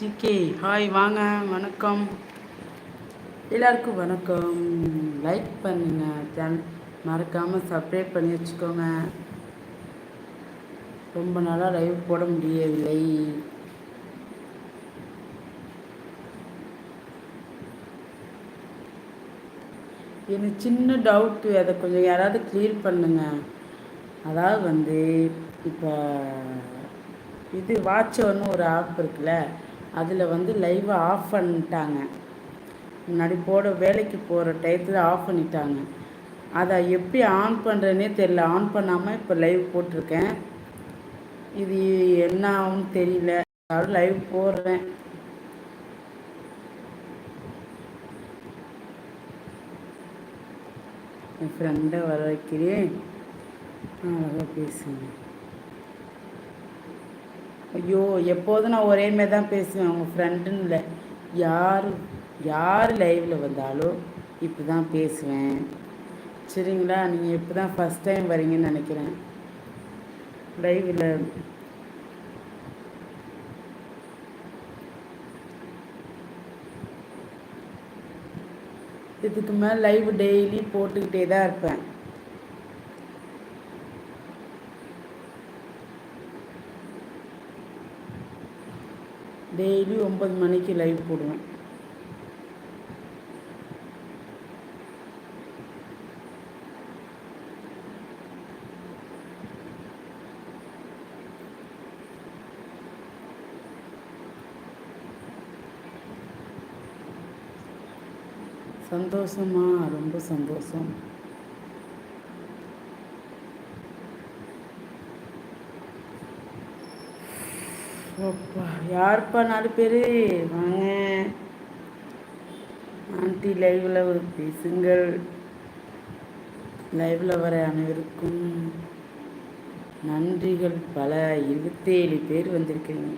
GK hi வாங்க வணக்கம். எல்லாருக்கும் வணக்கம். லைக் பண்ணுங்க சேனல் மறக்காமல் சப்ஸ்கிரைப் பண்ணி வச்சுக்கோங்க. ரொம்ப நாளாக லைவ் போட முடியவில்லை. எனக்கு சின்ன டவுட்டு அதை கொஞ்சம் யாராவது கிளியர் பண்ணுங்க. அதாவது வந்து இப்போ இது வாட்சர்னு ஒரு ஆப் இருக்குல்ல. அதில் வந்து லைவை ஆஃப் பண்ணிட்டாங்க. முன்னாடி போட வேலைக்கு போகிற டயத்தில் ஆஃப் பண்ணிட்டாங்க. அதை எப்படி ஆன் பண்ணுறேனே தெரில ஆன் பண்ணாமல் இப்போ லைவ் போட்டிருக்கேன். இது என்ன ஆகும்னு தெரியல. அதாவது லைவ் போடுறேன். என் ஃப்ரெண்டை வர வைக்கிறேன். அழகாக பேசுங்க ஐயோ எப்போதும் நான் ஒரே மாதிரி தான் பேசுவேன் அவங்க ஃப்ரெண்டுன்னு இல்லை. யார் யார் லைவில் வந்தாலும் இப்படி தான் பேசுவேன். சரிங்களா? நீங்கள் இப்போ தான் ஃபஸ்ட் டைம் வரீங்கன்னு நினைக்கிறேன் லைவில் இதுக்கு மேலே லைவ் டெய்லி போட்டுக்கிட்டே தான் இருப்பேன். டெய்லி ஒம்பது மணிக்கு லைவ் போடுவேன். சந்தோஷமா? ரொம்ப சந்தோஷம். அப்பா யாருப்பா நாலு பேர்? வாங்க. ஆண்டி லைவில் ஒரு பேசுங்கள். லைவில் வர அனைவருக்கும் நன்றிகள். பல இருபத்தேழு பேர் வந்திருக்கீங்க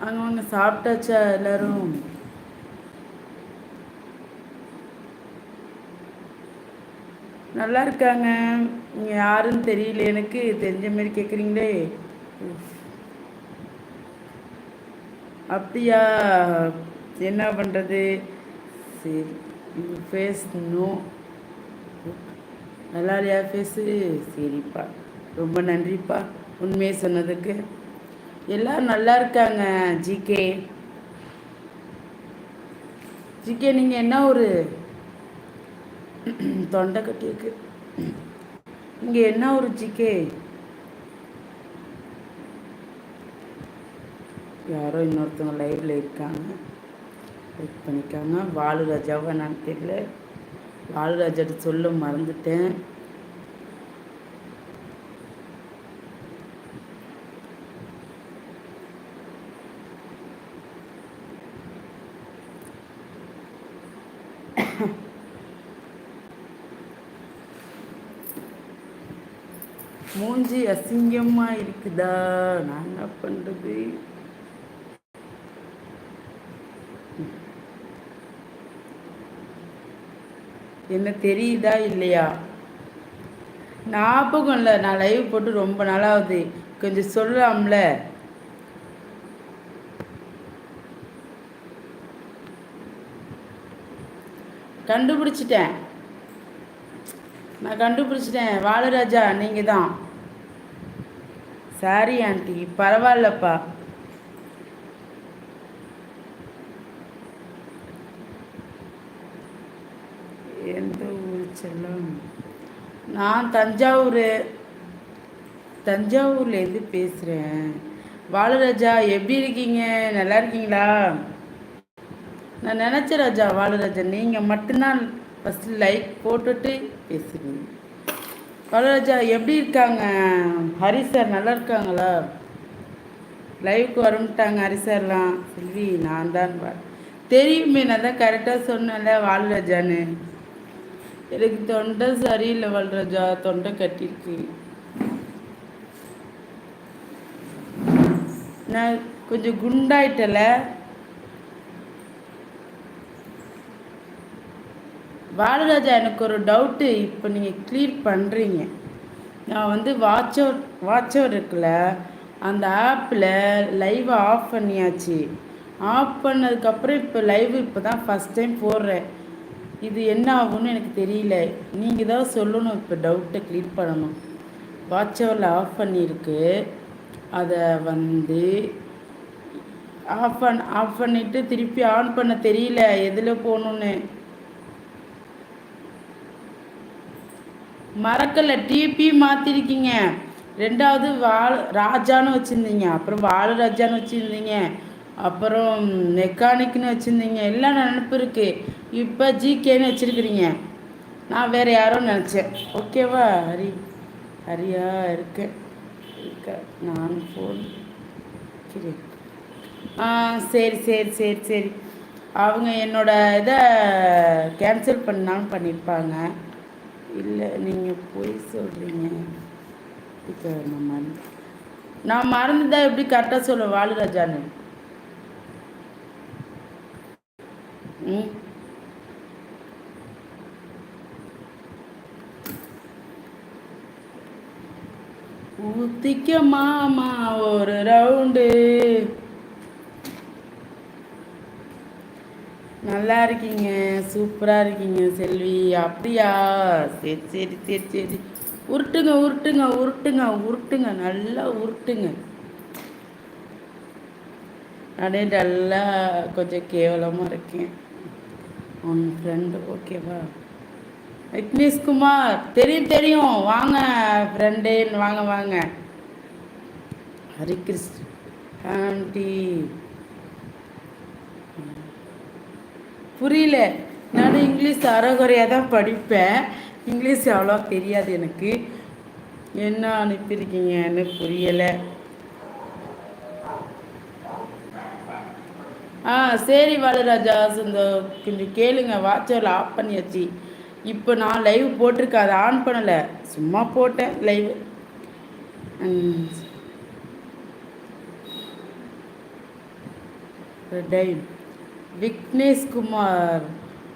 அங்கே வாங்க சாப்பிட்டாச்சா எல்லாரும்? நல்லா இருக்காங்க. நீங்கள் யாருன்னு தெரியல எனக்கு தெரிஞ்ச மாதிரி கேட்குறீங்களே அப்படியா? என்ன பண்ணுறது சரி ஃபேஸ் நோ நல்லா இல்லையா ஃபேஸு சரிப்பா. ரொம்ப நன்றிப்பா உண்மையை சொன்னதுக்கு. எல்லோரும் நல்லா இருக்காங்க ஜிகே. ஜிகே நீங்கள் என்ன ஒரு தொண்டை கட்டியிருக்கு. இங்கே என்ன ஒரு ஜிகே? யாரோ இன்னொருத்தவங்க லைவில் இருக்காங்க. லைக் பண்ணிக்காங்க. வாலு நான் தெரியல. வாலு ராஜாட்ட சொல்ல மறந்துட்டேன். அசிங்கமாக இருக்குதா? நான் என்ன பண்ணுறது என்ன தெரியுதா இல்லையா? ஞாபகம் இல்லை. நான் லைவ் போட்டு ரொம்ப நாளாகுது கொஞ்சம் சொல்லலாம்ல? கண்டுபிடிச்சிட்டேன். நான் கண்டுபிடிச்சிட்டேன். வாலராஜா நீங்கள் தான் சாரி ஆண்டி பரவாயில்லப்பா. எந்த ஊர் செல்லும்? நான் தஞ்சாவூர். தஞ்சாவூர்லேருந்து பேசுகிறேன் வாலராஜா எப்படி இருக்கீங்க? நல்லா இருக்கீங்களா? நான் நினச்ச ராஜா வாலராஜா நீங்கள் மட்டும்தான் ஃபஸ்ட்டு லைக் போட்டுட்டு பேசுகிறீங்க கலராஜா எப்படி இருக்காங்க? ஹரி சார் நல்லா இருக்காங்களா? லைவுக்கு வரமிட்டாங்க ஹரிசர்லாம் செல்வி நான் தான் தெரியுமே நான் தான் கரெக்டாக சொன்னேன்ல வாழ்ராஜான்னு எனக்கு தொண்டை சரியில்லை வாழ்ராஜா தொண்டை கட்டிருக்கு நான் கொஞ்சம் குண்டாயிட்டல பாலராஜா எனக்கு ஒரு டவுட்டு இப்போ நீங்கள் கிளியர் பண்ணுறீங்க நான் வந்து வாட்ச் அவுட் வாட்ச் அவுட் இருக்குல்ல அந்த ஆப்பில் லைவை ஆஃப் பண்ணியாச்சு. ஆஃப் பண்ணதுக்கப்புறம் இப்போ லைவ் இப்போ தான் ஃபஸ்ட் டைம் போடுறேன். இது என்ன ஆகும்னு எனக்கு தெரியல. நீங்கள் தான் சொல்லணும் இப்போ டவுட்டை கிளியர் பண்ணணும். வாட்ச் ஆஃப் பண்ணியிருக்கு. அதை வந்து ஆஃப் பண்ண ஆஃப் பண்ணிவிட்டு திருப்பி ஆன் பண்ண தெரியல எதில் போகணுன்னு மறக்கல டிபி மாற்றிருக்கீங்க ரெண்டாவது வால் ராஜான்னு வச்சுருந்தீங்க. அப்புறம் வாழ ராஜான்னு வச்சுருந்தீங்க. அப்புறம் மெக்கானிக்னு வச்சுருந்தீங்க. எல்லாம் நினப்பு இருக்குது இப்போ ஜிகேன்னு வச்சுருக்கிறீங்க. நான் வேறு யாரோ நினச்சேன். ஓகேவா ஹரி? ஹரியா இருக்கேன் இருக்க. நான் ஃபோன் ஆ சரி சரி சரி சரி. அவங்க என்னோட இதை கேன்சல் பண்ணாலும் பண்ணியிருப்பாங்க. இல்லை நீங்கள் போய் சொல்கிறீங்க இப்போ நான் மறந்து நான் மறந்துதான் எப்படி கரெக்டாக சொல்லுவேன்? வாலுராஜான்னு ம்? ஊத்திக்க மாமா ஒரு ரவுண்டு நல்லா இருக்கீங்க. சூப்பராக இருக்கீங்க செல்வி. அப்படியா? சரி சரி சரி சரி. உருட்டுங்க உருட்டுங்க உருட்டுங்க உருட்டுங்க. நல்லா உருட்டுங்க. அப்படியே நல்லா கொஞ்சம் கேவலமாக இருக்கேன். உன் ஃப்ரெண்டு ஓகேவா விக்னேஷ் குமார் தெரியும் தெரியும். வாங்க ஃப்ரெண்டேன்னு வாங்க வாங்க. ஹரிகிருஷ்ண ஆண்டி. புரியல. நான் இங்கிலீஷ் அறகுறையாக தான் படிப்பேன். இங்கிலீஷ் அவ்வளோ தெரியாது எனக்கு. என்ன அனுப்பியிருக்கீங்கன்னு புரியலை. ஆ சரி வாலராஜா இந்த கொஞ்சம் கேளுங்க. வாட்சரில் ஆஃப் பண்ணியாச்சு. இப்போ நான் லைவ் போட்டிருக்கேன். அதை ஆன் பண்ணலை. சும்மா போட்டேன் லைவ் டைம் விக்னேஷ்குமார்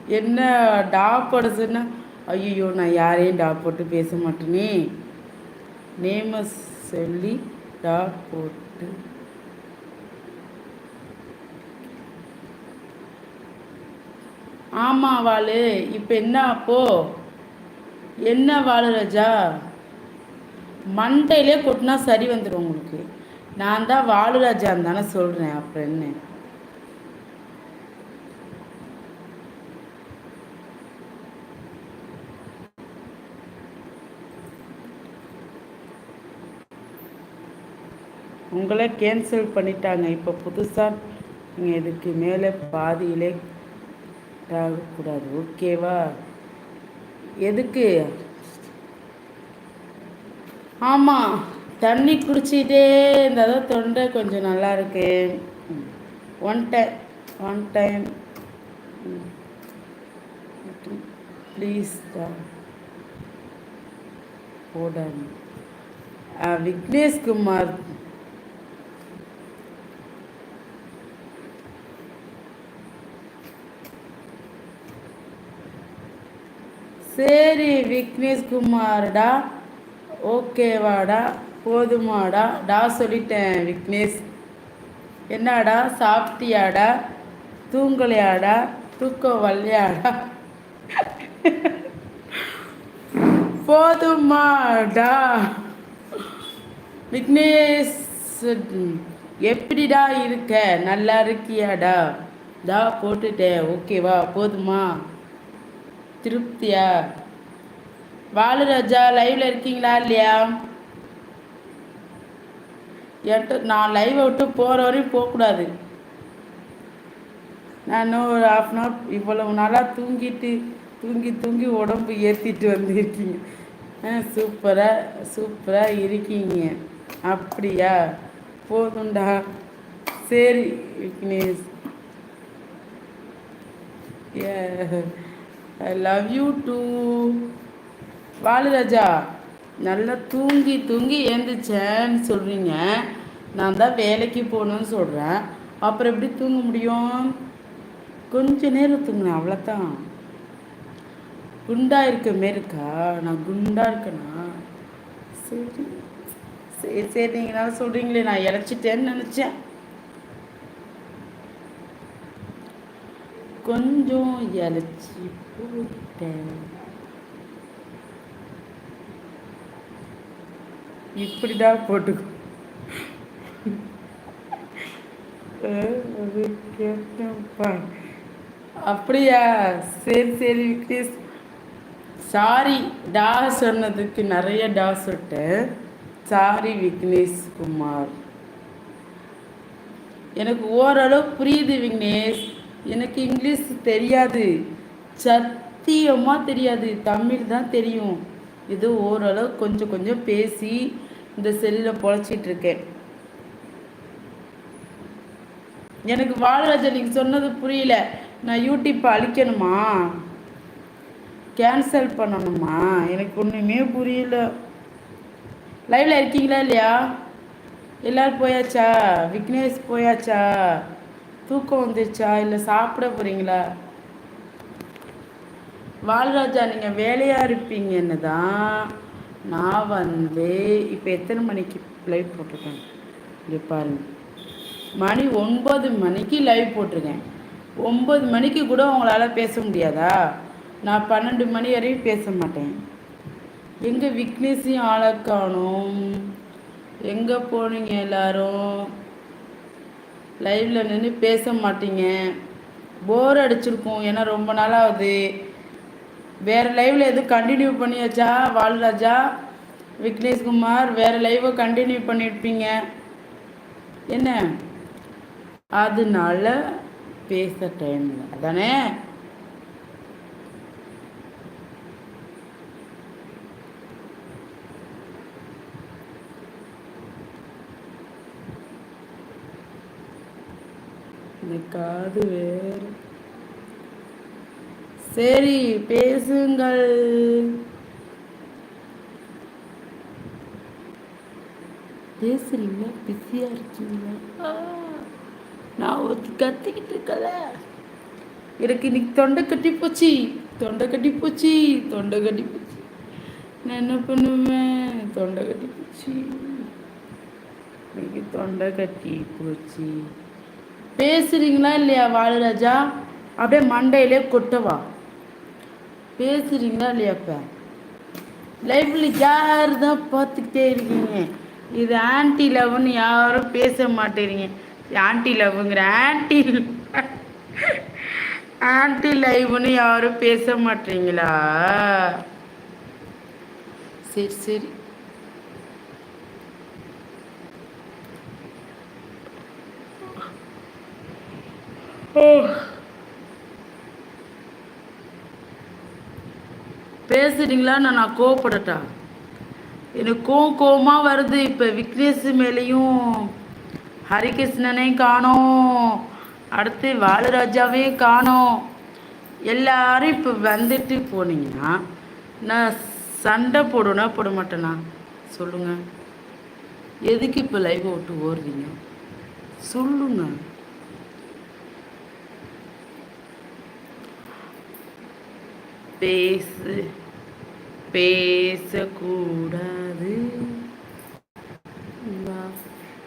என்ன டா போட ஐயோ நான் யாரையும் டா போட்டு பேச மாட்டேனே. நேம சொல்லி டா போட்டு. ஆமாம் வாழு இப்போ என்ன அப்போ? என்ன வாழு ராஜா? மண்டையிலே கொட்டினா சரி வந்துடும் உங்களுக்கு. நான் தான் வாழுராஜான்னு தானே சொல்கிறேன் அப்புறம் என்ன? உங்களை கேன்சல் பண்ணிட்டாங்க. இப்போ புதுசாக நீங்கள் இதுக்கு மேலே பாதியிலே ஆகக்கூடாது. ஓகேவா எதுக்கு? ஆமாம் தண்ணி குடிச்சிட்டே இருந்தால் தான் தொண்டை கொஞ்சம் நல்லா இருக்கு. One time one time please போடாங்க Vigneshkumar சரி விக்னேஷ் குமார்டா ஓகேவாடா போதுமாடா. டா சொல்லிட்டேன் விக்னேஷ். என்னடா சாப்பிட்டியாடா? தூங்கலையாடா? தூக்கம் வரலையாடா? போதுமாடா. விக்னேஷ் எப்படிடா இருக்க? நல்லா இருக்கியாடா? டா போட்டுட்டேன். ஓகேவா? போதுமா? திருப்தியா? பாலுராஜா லைவ்ல இருக்கீங்களா இல்லையா? என்கிட்ட நான் லைவை விட்டு போகிற வரையும் போகக்கூடாது. நான் இன்னும் ஒரு ஹாஃப் அன் ஹவர் இவ்வளவு நாளாக தூங்கிட்டு தூங்கி தூங்கி உடம்பு ஏற்றிட்டு வந்துருக்கீங்க. சூப்பராக சூப்பராக இருக்கீங்க. அப்படியா? போதும்டா. சரி Vignesh. I love you too வாலுராஜா நல்லா தூங்கி தூங்கி எழுந்திரிச்சேன்னு சொல்கிறீங்க நான் தான் வேலைக்கு போகணுன்னு சொல்கிறேன் அப்புறம் எப்படி தூங்க முடியும்? கொஞ்ச நேரம் தூங்கினேன் அவ்வளோதான் குண்டா இருக்க மாரி இருக்கா? நான் குண்டா இருக்கேனா? சரி சரி சரி நீங்களால சொல்கிறீங்களே நான் இழைச்சிட்டேன்னு நினச்சேன். கொஞ்சம் இழைச்சி போட்டேன். இப்படிதான் போட்டுக்கோ அது கேட்டேன்ப்பா அப்படியா? சரி சரி விக்னேஷ் சாரி டா சொன்னதுக்கு நிறைய டா சொட்டேன் சாரி விக்னேஷ் குமார். எனக்கு ஓரளவு புரியுது விக்னேஷ். எனக்கு இங்கிலீஷ் தெரியாது. சத்தியமாக தெரியாது. தமிழ் தான் தெரியும். இது ஓரளவு கொஞ்சம் கொஞ்சம் பேசி இந்த செல்லில் பொழைச்சிட்டு இருக்கேன். எனக்கு வாழ்ராஜன் நீங்கள் சொன்னது புரியல. நான் யூடியூப்பை அழிக்கணுமா? கேன்சல் பண்ணணுமா? எனக்கு ஒன்றுமே புரியல. லைவில் இருக்கீங்களா இல்லையா? எல்லோரும் போயாச்சா? விக்னேஷ் போயாச்சா? தூக்கம் வந்துருச்சா? இல்லை சாப்பிட போகிறீங்களா வாழ்ராஜா நீங்கள் வேலையாக இருப்பீங்கன்னு தான் நான் வந்து இப்போ எத்தனை மணிக்கு லைவ் போட்டிருக்கேன்? இங்கே பாருங்கள் மணி ஒன்பது மணிக்கு லைவ் போட்டிருக்கேன். ஒம்பது மணிக்கு கூட உங்களால் பேச முடியாதா? நான் பன்னெண்டு மணி வரையும் பேச மாட்டேன். எங்கே விக்னேஷையும் ஆளை காணும். எங்கே போனீங்க எல்லாரும்? லைவில் நின்று பேச மாட்டீங்க. போர் அடிச்சிருக்கும். ஏன்னா ரொம்ப நாளாகுது வேறு லைவில் எதுவும் கண்டினியூ பண்ணியாச்சா? வால்ராஜா விக்னேஷ்குமார் வேறு லைவை கண்டினியூ பண்ணியிருப்பீங்க என்ன? அதனால பேச டைம் அதானே? காது வேறு. சரி பேசுங்கள். பேசுறீங்களா? பிஸியா இருக்கீங்களா? நான் ஒரு கத்திக்கிட்டு இருக்கல. எனக்கு இன்னைக்கு தொண்டை கட்டி போச்சு. தொண்டை கட்டி போச்சு. தொண்டை கட்டி போச்சு. நான் என்ன பண்ணுவேன்? தொண்டை கட்டி போச்சு. இன்னைக்கு தொண்டை கட்டி போச்சு. பேசுறீங்களா இல்லையா வாலுராஜா? அப்படியே மண்டையிலே கொட்டவா பேசுறீங்களா இல்லையா இப்போ? லைஃப்ல யார் தான் பார்த்துக்கிட்டே இருக்கீங்க? இது ஆன்டி லவ்னு யாரும் பேச மாட்டேறீங்க. ஆன்டி லவ்ங்கிற ஆன்டி ஆன்டி லைவ்னு யாரும் பேச மாட்டீங்களா? சரி சரி. பேசுறீங்களா நான் கோவப்படட்டா? எனக்கு கோவம் கோவமாக வருது. இப்போ விக்னேஷ் மேலேயும் ஹரிகிருஷ்ணனையும் காணோம். அடுத்து வாலுராஜாவையும் காணோம். எல்லாரும் இப்போ வந்துட்டு போனீங்கன்னா நான் சண்டை போடுனா போட மாட்டேனா? சொல்லுங்கள் எதுக்கு இப்போ லைவ் விட்டு ஓடுறீங்க? சொல்லுங்க. பேசு. பேசக்கூடாது.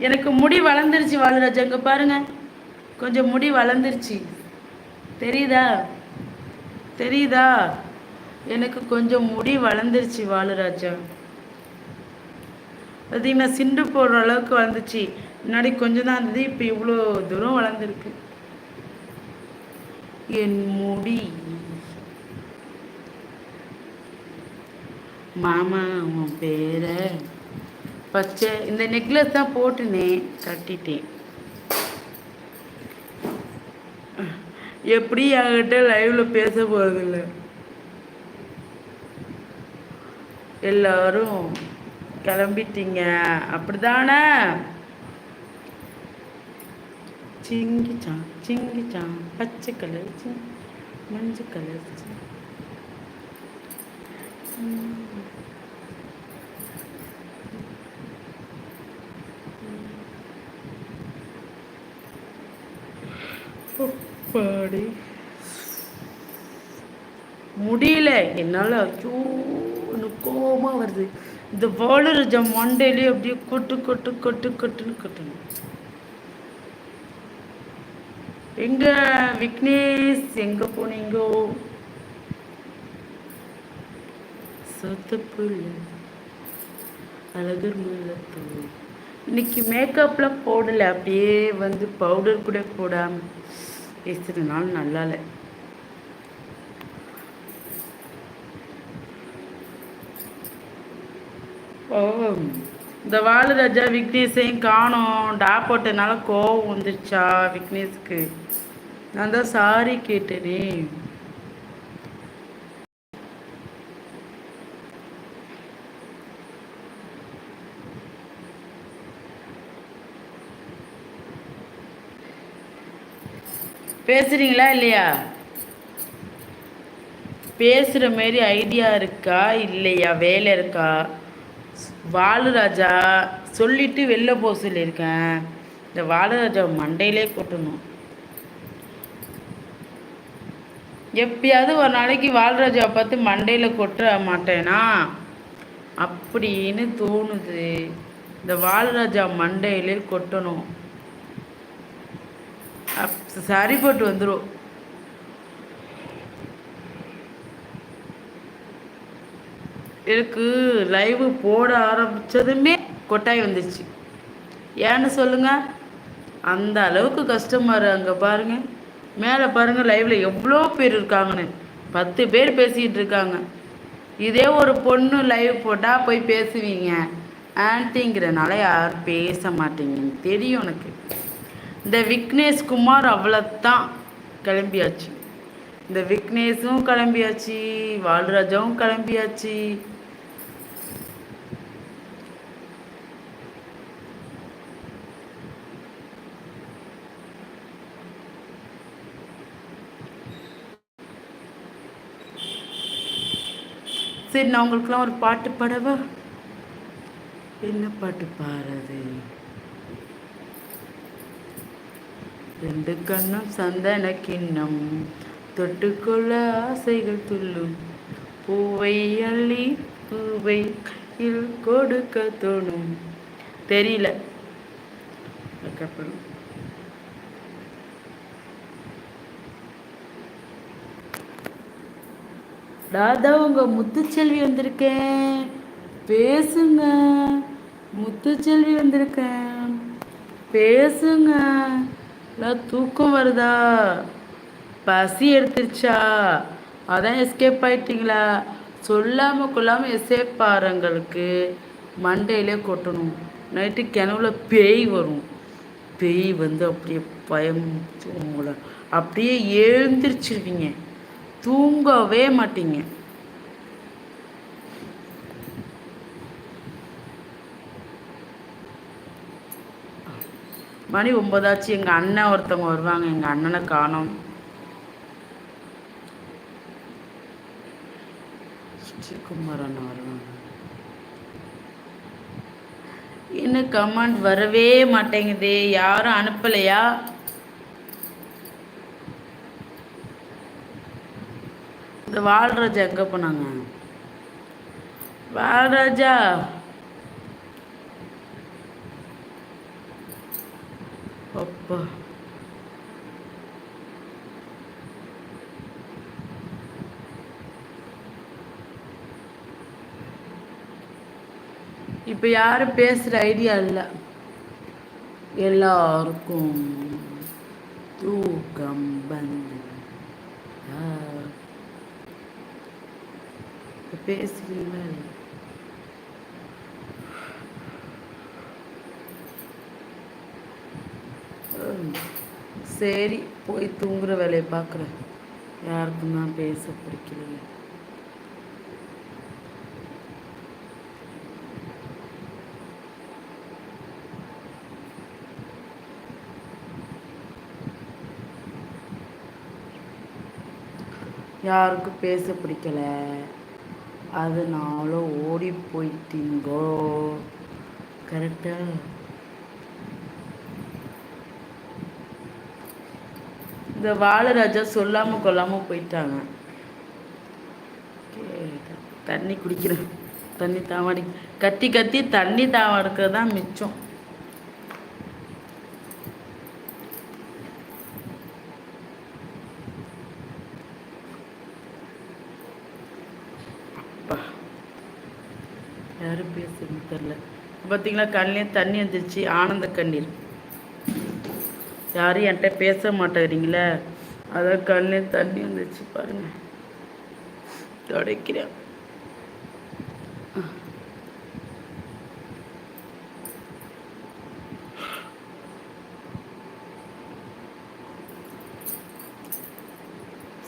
எனக்கு முடி வளர்ந்துருச்சு வாழுராஜா அங்கே பாருங்க. கொஞ்சம் முடி வளர்ந்துருச்சு. தெரியுதா? தெரியுதா? எனக்கு கொஞ்சம் முடி வளர்ந்துருச்சு வாலுராஜா. பார்த்தீங்கன்னா சிண்டு போடுற அளவுக்கு வளர்ந்துச்சு. முன்னாடி கொஞ்சம் தான் இருந்தது இப்போ இவ்வளோ தூரம் வளர்ந்துருக்கு. என் முடி. மாமா உன் பேரை பச்சை. இந்த நெக்லஸ் தான் போட்டுனேன் கட்டிட்டேன். எப்படி என்கிட்ட லைவ்ல பேச போறதில்ல? எல்லாரும் கிளம்பிட்டீங்க. அப்படிதானே சிங்கிச்சான் சிங்கிச்சான். பச்சை கலர் மஞ்சள் கலர் பாடி முடியல. என்னால் ஐயோ எனக்கு கோபமாக வருது. இந்த வாழரஜா மண்டையிலேயே அப்படியே கொட்டு கொட்டு கொட்டு கொட்டுன்னு கொட்டணும் எங்க விக்னேஷ் எங்க போனீங்கோ? சொத்தப்புள்ள அழகர் இன்னைக்கு மேக்கப்லாம் போடலை அப்படியே வந்து பவுடர் கூட போடாமல் பேசுறதுனால நல்லா இல்லை ஓ இந்த வாலராஜா விக்னேஷையும் காணோம். டா போட்டதுனால கோவம் வந்துருச்சா விக்னேஷ்க்கு. நான் தான் சாரி கேட்டேனே. பேசுகிறீங்களா இல்லையா? பேசுகிற மாரி ஐடியா இருக்கா இல்லையா? வேலை இருக்கா? வாலுராஜா சொல்லிட்டு வெளில போக சொல்லியிருக்கேன். இந்த வாலுராஜா மண்டையிலே கொட்டணும். எப்பயாவது ஒரு நாளைக்கு வால்ராஜாவை பார்த்து மண்டையில் கொட்ட மாட்டேனா? அப்படின்னு தோணுது. இந்த வால்ராஜா மண்டையிலே கொட்டணும். அப் சரி போட்டு வந்துடும் எனக்கு லைவு போட ஆரம்பித்ததுமே கொட்டாய் வந்துச்சு. ஏன்னு சொல்லுங்கள் அந்த அளவுக்கு கஸ்டமர் அங்கே பாருங்கள் மேலே பாருங்கள் லைவில் எவ்வளோ பேர் இருக்காங்கன்னு. பத்து பேர் பேசிகிட்டு இருக்காங்க. இதே ஒரு பொண்ணு லைவ் போட்டால் போய் பேசுவீங்க. ஆன்ட்டிங்கிறனால யாரும் பேச மாட்டீங்கன்னு தெரியும் எனக்கு இந்த விக்னேஷ் குமார் அவ்வளோத்தான் கிளம்பியாச்சு. இந்த விக்னேஷும் கிளம்பியாச்சு வால்ராஜாவும் கிளம்பியாச்சு. சரி நான் உங்களுக்குலாம் ஒரு பாட்டு பாடவா? என்ன பாட்டு பாடுறது? ரெண்டு கண்ணும் சந்தன கிண்ணம் தொட்டுக்கொள்ள ஆசைகள் துள்ளும். பூவை அள்ளி பூவை கையில் கொடுக்க தோணும். தெரியல. அதுக்கப்புறம். ராதா உங்க முத்துச்செல்வி வந்திருக்கேன். பேசுங்க. முத்துச்செல்வி வந்திருக்கேன். பேசுங்க. தூக்கம் வருதா? பசி எடுத்துருச்சா? அதான் எஸ்கேப் ஆயிட்டீங்களா? சொல்லாமல் கொள்ளாமல் எஸ்கேப் பாருங்களுக்கு மண்டையிலே கொட்டணும். நைட்டு கிணவுல பேய் வரும். பேய் வந்து அப்படியே பயம் உங்களை. அப்படியே எழுந்திரிச்சிருவீங்க தூங்கவே மாட்டீங்க. மணி ஒன்பதாச்சு. எங்கள் அண்ணன் ஒருத்தவங்க வருவாங்க. எங்கள் அண்ணனை காணும். ஸ்ரீகுமார் அண்ணன் வருவாங்க. என்ன கமெண்ட்? வரவே மாட்டேங்குது. யாரும் அனுப்பலையா? இந்த வால்ராஜா எங்கே போனாங்க? வால்ராஜா? அப்பா. இப்போ யாரும் பேசுகிற ஐடியா இல்லை. எல்லாருக்கும் தூக்கம் வந்து பேசுறீங்களா சரி போய் தூங்குற வேலையை பார்க்குறேன். யாருக்கும் தான் பேச பிடிக்கலையே. யாருக்கும் பேச பிடிக்கல. அதனால ஓடி போயிட்டீங்கோ. கரெக்டாக இந்த வாழராஜா சொல்லாமல் கொல்லாமல் போயிட்டாங்க. தண்ணி குடிக்கிறேன். தண்ணி தாவாடி. கத்தி கத்தி தண்ணி தாவாடுக்கிறது தான் மிச்சம். யாரும் பேசுறது தெரில பார்த்தீங்களா கண்ணிலே தண்ணி வந்துருச்சு ஆனந்த கண்ணீர். யாரும் என்கிட்ட பேச மாட்டேங்கிறீங்களே? அதான் கண்ணு தண்ணி வந்துச்சு பாருங்க. துடைக்கிறேன்.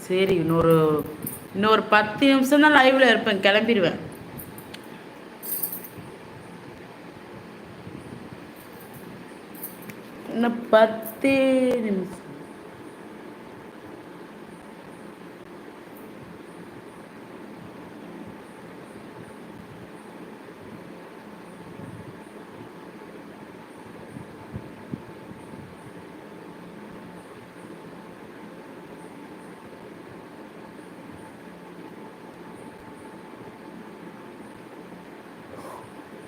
சரி இன்னொரு இன்னொரு பத்து நிமிஷம் தான் லைவ்ல இருப்பேன் கிளம்பிடுவேன். இன்னும் பத்தே நிமிஷம்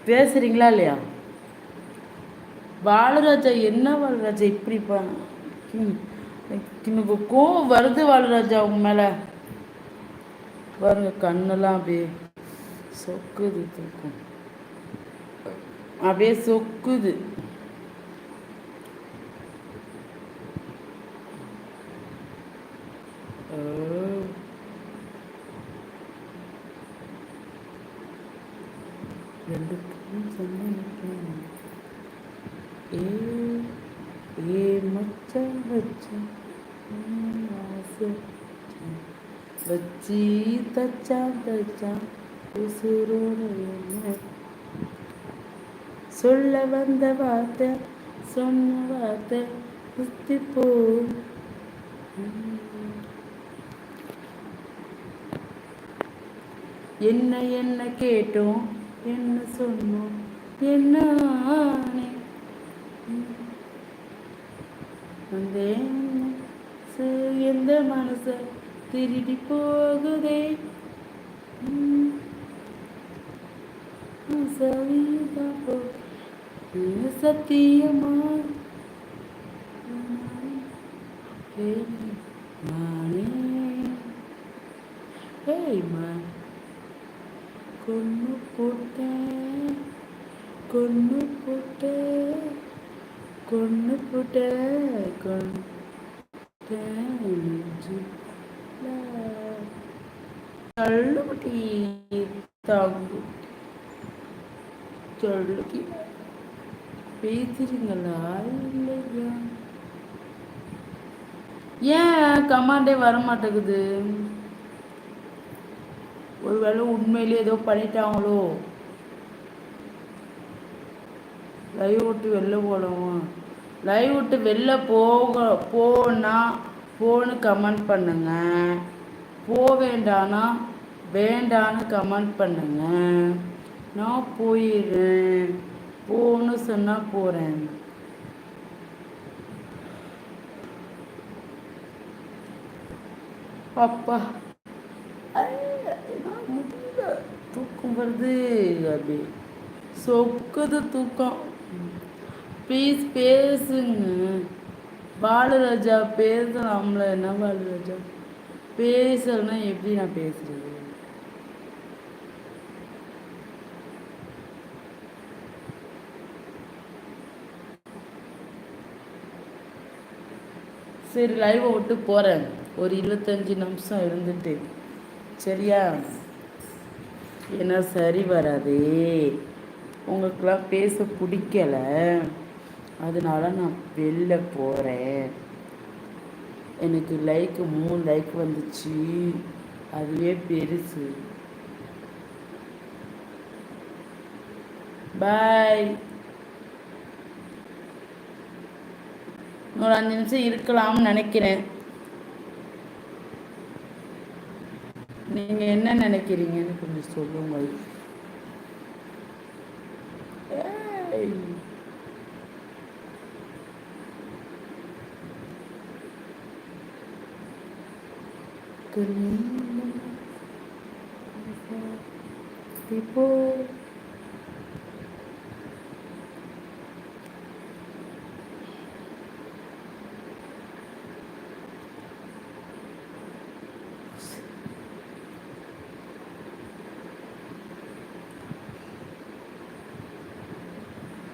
பேசுறீங்களா இல்லையா பாலராஜா என்ன பாலராஜா இப்படி எனக்கு கோவம் வருது பாலராஜா உங்க மேல. பாருங்க கண்ணெல்லாம் அப்படியே சொக்குது தூக்கும். அப்படியே சொக்குது. உசுரோட சொல்ல வந்த வார்த்தை சொன்ன வார்த்தை குத்தி போ என்ன என்ன கேட்டோம்? என்ன சொன்னோம்? என்ன எந்த மனச திருடி போகுதே? சத்தியமா மானே ஹேய் மா கொன்னு போட்டேன் கொன்னு போட்டேன் கொன்னு புட்ட கள்ளுக்குட்டி தாங்கு. சொல்லுக்கு பேசுறீங்களா? இல்லையா? ஏன் கமாண்டே வர மாட்டேங்குது ஒருவேளை உண்மையிலேயே ஏதோ பண்ணிட்டாங்களோ? லைவ் விட்டு வெளில போகலாமா லைவ் விட்டு வெளில போக போனால் போன்னு கமெண்ட் பண்ணுங்க. போ வேண்டானா வேண்டான்னு கமெண்ட் பண்ணுங்க. நான் போயிடுறேன் போன்னு சொன்னால் போகிறேன் அப்பா. தூக்கம் வருது. அப்படி. சொக்குது தூக்கம். ப்ளீஸ் பேசுங்க. பாலராஜா பேசலாம்ல. என்ன பாலராஜா பேசலன்னா எப்படி நான் பேசுறது? சரி லைவை விட்டு போகிறேன் ஒரு இருபத்தஞ்சி நிமிஷம் இருந்துட்டு. சரியா? ஏன்னா சரி வராதே. உங்களுக்கெல்லாம் பேச பிடிக்கலை. அதனால நான் வெளில போகிறேன் எனக்கு லைக்கு மூணு லைக் வந்துச்சு. அதுவே பெருசு. பாய் ஒரு அஞ்சு நிமிஷம் இருக்கலாம்னு நினைக்கிறேன். நீங்கள் என்ன நினைக்கிறீங்கன்னு கொஞ்சம் சொல்லுங்கள் ஏய். இப்போ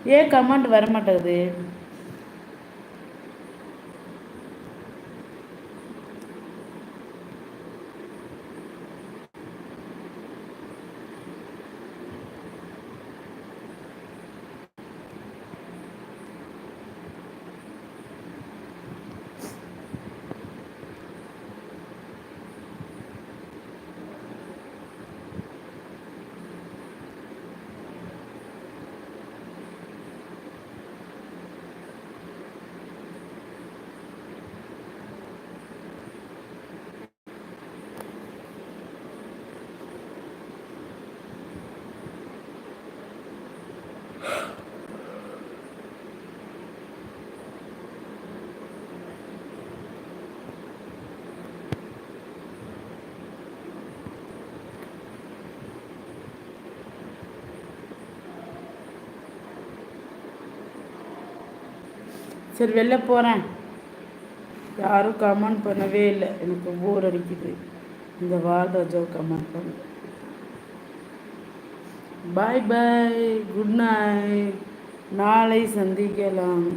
ஏன் கமெண்ட் வரமாட்டேங்குது? சரி வெளில போகிறேன் யாரும் கமெண்ட் பண்ணவே இல்லை. எனக்கு போர் அடிக்குது. இந்த வால்ராஜோ கமெண்ட் பண்ண. பாய் பாய் குட் நைட் நாளை சந்திக்கலாம்.